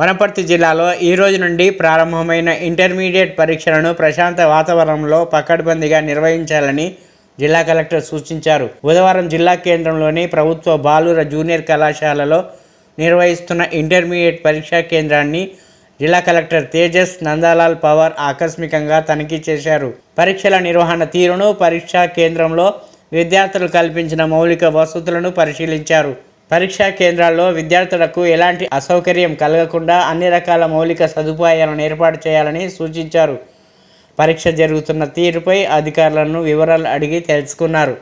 వనపర్తి జిల్లాలో ఈ రోజు నుండి ప్రారంభమైన ఇంటర్మీడియట్ పరీక్షలను ప్రశాంత వాతావరణంలో పకడ్బందీగా నిర్వహించాలని జిల్లా కలెక్టర్ సూచించారు. బుధవారం జిల్లా కేంద్రంలోని ప్రభుత్వ బాలుర జూనియర్ కళాశాలలో నిర్వహిస్తున్న ఇంటర్మీడియట్ పరీక్షా కేంద్రాన్ని జిల్లా కలెక్టర్ తేజస్ నందాలాల్ పవార్ ఆకస్మికంగా తనిఖీ చేశారు. పరీక్షల నిర్వహణ తీరును పరీక్షా కేంద్రంలో విద్యార్థులు కల్పించిన మౌలిక వసతులను పరిశీలించారు. పరీక్షా కేంద్రాల్లో విద్యార్థులకు ఎలాంటి అసౌకర్యం కలగకుండా అన్ని రకాల మౌలిక సదుపాయాలను ఏర్పాటు చేయాలని సూచించారు. పరీక్ష జరుగుతున్న తీరుపై అధికారులను వివరాలు అడిగి తెలుసుకున్నారు.